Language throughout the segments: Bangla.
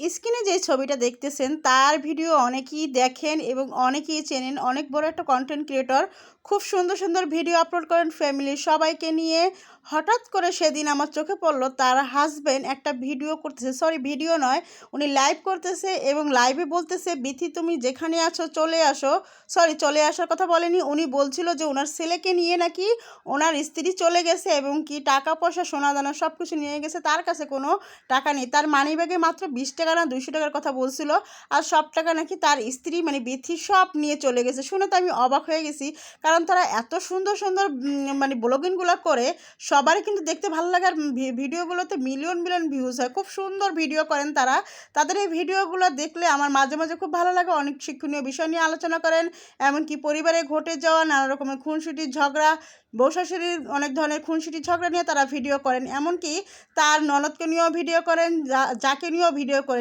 স্ক্রিনে যে ছবিটা দেখতেছেন, তার ভিডিও অনেকেই দেখেন এবং অনেকেই চেনেন। অনেক বড় একটা কন্টেন্ট ক্রিয়েটর খুব সুন্দর সুন্দর ভিডিও আপলোড করেন ফ্যামিলির সবাইকে নিয়ে। হঠাৎ করে সেদিন আমার চোখে পড়ল, তার হাজব্যান্ড একটা ভিডিও করতেছে সরি ভিডিও নয়, উনি লাইভ করতেছে এবং লাইভে বলতেছে, বিথি, তুমি যেখানে আছো, চলে আসো। সরি চলে আসার কথা বলেনি, উনি বলছিল যে ওনার ছেলেকে নিয়ে নাকি ওনার স্ত্রী চলে গেছে এবং কি টাকা পয়সা সোনা দানা সব কিছু নিয়ে গেছে, তার কাছে কোনো টাকা নেই। তার মানিব্যাগে মাত্র বিশ না দুইশো টাকার কথা বলছিল। আর সব টাকা নাকি তার স্ত্রী মানে বিথি সব নিয়ে চলে গেছে। শুনে তো আমি অবাক হয়ে গেছি। কারণ তারা এত সুন্দর সুন্দর মানে ব্লগিংগুলো করে, সবারই কিন্তু দেখতে ভালো লাগে। আর ভিডিওগুলোতে মিলিয়ন মিলিয়ন ভিউজ হয়। খুব সুন্দর ভিডিও করেন তারা। তাদের এই ভিডিওগুলো দেখলে আমার মাঝে মাঝে খুব ভালো লাগে। অনেক শিক্ষণীয় বিষয় নিয়ে আলোচনা করেন। এমনকি পরিবারে ঘটে যাওয়া নানা রকমের খুনসুটির ঝগড়া বউ শাশুড়ির অনেক ধরনের খুনসুটি ঝগড়া নিয়ে তারা ভিডিও করেন। এমনকি তার ননদকে নিয়েও ভিডিও করেন যাকে নিয়েও ভিডিও করেন।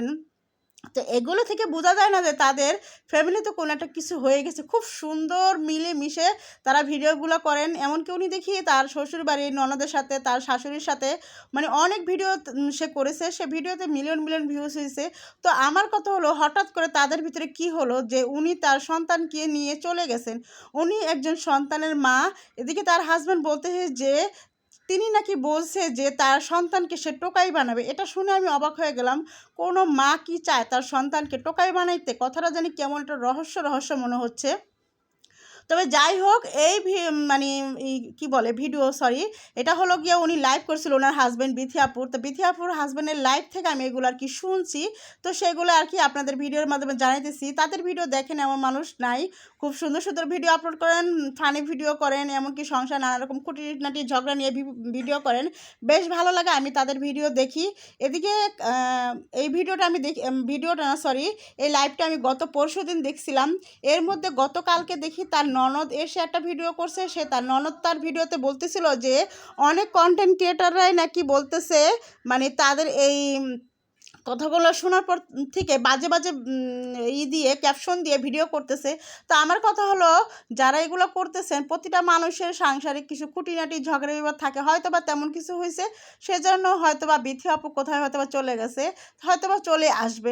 তো এগুলো থেকে বোঝা যায় না যে তাদের ফ্যামিলিতে কোনো একটা কিছু হয়ে গেছে। খুব সুন্দর মিলে মিশে তারা ভিডিওগুলো করেন। এমনকি উনি দেখি তার শ্বশুর বাড়ির ননদের সাথে, তার শাশুড়ির সাথে মানে অনেক ভিডিও সে করেছে। সে ভিডিওতে মিলিয়ন মিলিয়ন ভিউজ হয়েছে। তো আমার কথা হলো, হঠাৎ করে তাদের ভিতরে কি হলো যে উনি তার সন্তানকে নিয়ে চলে গেছেন। উনি একজন সন্তানের মা। এদিকে তার হাজব্যান্ড বলতে যে তিনি নাকি বলছে যে তার সন্তানকে সে টোকাই বানাবে? এটা শুনে আমি অবাক হয়ে গেলাম। কোনো মা কি চায় তার সন্তানকে টোকাই বানাইতে? কথাটা জানি কেমন একটা রহস্য রহস্য মনে হচ্ছে। তবে যাই হোক এই মানে কি বলে ভিডিও সরি এটা হলো গিয়ে উনি লাইভ করছিল ওনার হাজব্যান্ড বিথিয়াপুর। তো বিথিয়াপুর হাজব্যান্ডের লাইভ থেকে আমি এগুলো আর কি শুনছি। তো সেগুলো আর কি আপনাদের ভিডিওর মাধ্যমে জানাইতেছি। তাদের ভিডিও দেখেন এমন মানুষ নাই। খুব সুন্দর সুন্দর ভিডিও আপলোড করেন ফানি ভিডিও করেন, এমনকি সংসার নানা রকম খুঁটিনাটি, ঝগড়া নিয়ে ভিডিও করেন। বেশ ভালো লাগে, আমি তাদের ভিডিও দেখি। এদিকে এই ভিডিওটা আমি দেখি ভিডিওটা না সরি এই লাইভটা আমি গত পরশু দিন দেখছিলাম। এর মধ্যে গতকালকে দেখি তার ননদ এসে একটা ভিডিও করছে, সে তার ননদ তার ভিডিওতে বলতেছিল যে অনেক কন্টেন্ট ক্রিয়েটাররাই নাকি বলতেছে মানে তাদের এই কথাগুলো শোনার পর থেকে বাজে বাজে ই দিয়ে ক্যাপশন দিয়ে ভিডিও করতেছে। তো আমার কথা হলো, যারা এগুলো করতেছেন, প্রতিটা মানুষের সাংসারিক কিছু খুঁটিনাটি ঝগড়া বিবাদ থাকে হয়তো বা তেমন কিছু হয়েছে, সেজন্য হয়তো বা বিথি আপু কোথায় হয়তো বা চলে গেছে হয়তো বা চলে আসবে।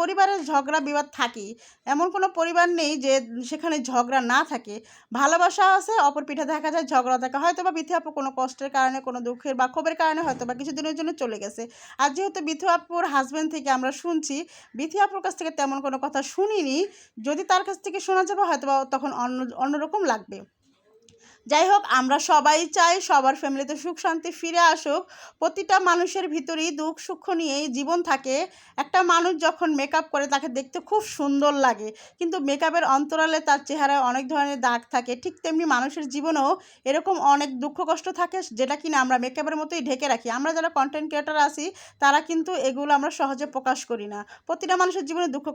পরিবারের ঝগড়া বিবাদ থাকেই। এমন কোনো পরিবার নেই যে সেখানে ঝগড়া না থাকে। ভালোবাসা আছে, অপর পিঠে দেখা যায় ঝগড়া থাকে। হয়তো বা বিথি আপু কোনো কষ্টের কারণে, কোনো দুঃখের বা ক্ষোভের কারণে হয়তো বা কিছুদিনের জন্য চলে গেছে। আর যেহেতু বিথু আপুর হাজব্যান্ড থেকে আমরা শুনছি, বিথি আপুর কাছ থেকে তেমন কোনো কথা শুনিনি। যদি তার কাছ থেকে শোনা যাবে হয়তো বা তখন অন্য, অন্যরকম লাগবে। যাই হোক আমরা সবাই চাই সবার ফ্যামিলিতে সুখ, শান্তি ফিরে আসুক। প্রতিটা মানুষের ভিতরেই দুঃখ, সুখ নিয়েই জীবন থাকে। একটা মানুষ যখন মেকআপ করে, তাকে দেখতে খুব সুন্দর লাগে। কিন্তু মেকআপের অন্তরালে তার চেহারায় অনেক ধরনের দাগ থাকে। ঠিক তেমনি মানুষের জীবনেও এরকম অনেক দুঃখ, কষ্ট থাকে যেটা কিনা আমরা মেকআপের মতোই ঢেকে রাখি। আমরা যারা কন্টেন্ট ক্রিয়েটার আছি, তারা কিন্তু এগুলো আমরা সহজে প্রকাশ করি না। প্রতিটা মানুষের জীবনে দুঃখ